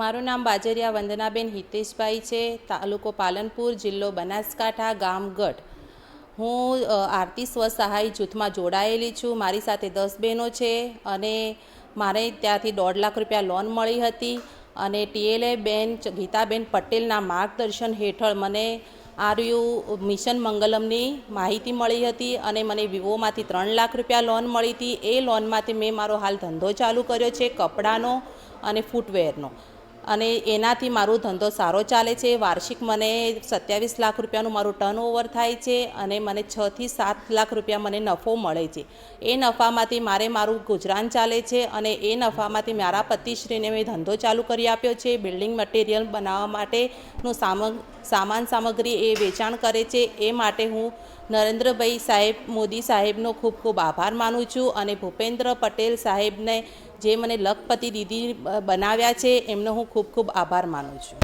મારું નામ બાજરિયા વંદનાબેન હિતેશભાઈ છે, તાલુકો પાલનપુર, જિલ્લો બનાસકાંઠા, ગામ ગઢ. હું આરતી સ્વસહાય જૂથમાં જોડાયેલી છું. મારી સાથે દસ બહેનો છે અને મારે ત્યાંથી દોઢ લાખ રૂપિયા લોન મળી હતી અને ટીએલએ બેન ગીતાબેન પટેલના માર્ગદર્શન હેઠળ મને આરયુ મિશન મંગલમની માહિતી મળી હતી અને મને વિવોમાંથી ત્રણ લાખ રૂપિયા લોન મળી હતી. એ લોનમાંથી મેં મારો હાલ ધંધો ચાલુ કર્યો છે, કપડાનો અને ફૂટવેરનો. અને એનાથી મારો ધંધો સારો ચાલે છે. વાર્ષિક મને સત્યાવીસ લાખ રૂપિયાનું મારું ટર્ન ઓવર થાય છે અને મને છથી સાત લાખ રૂપિયા મને નફો મળે છે. એ નફામાંથી મારે મારું ગુજરાન ચાલે છે અને એ નફામાંથી મારા પતિશ્રીને મેં ધંધો ચાલુ કરી આપ્યો છે. બિલ્ડિંગ મટીરિયલ બનાવવા માટેનું સામગ, સામાન સામગ્રી એ વેચાણ કરે છે. એ માટે હું નરેન્દ્રભાઈ સાહેબ, મોદી સાહેબનો ખૂબ ખૂબ આભાર માનું છું અને ભૂપેન્દ્ર પટેલ સાહેબને જે મને લખપતિ દીદી બનાવ્યા છે એમનો હું ખૂબ ખૂબ આભાર માનું છું.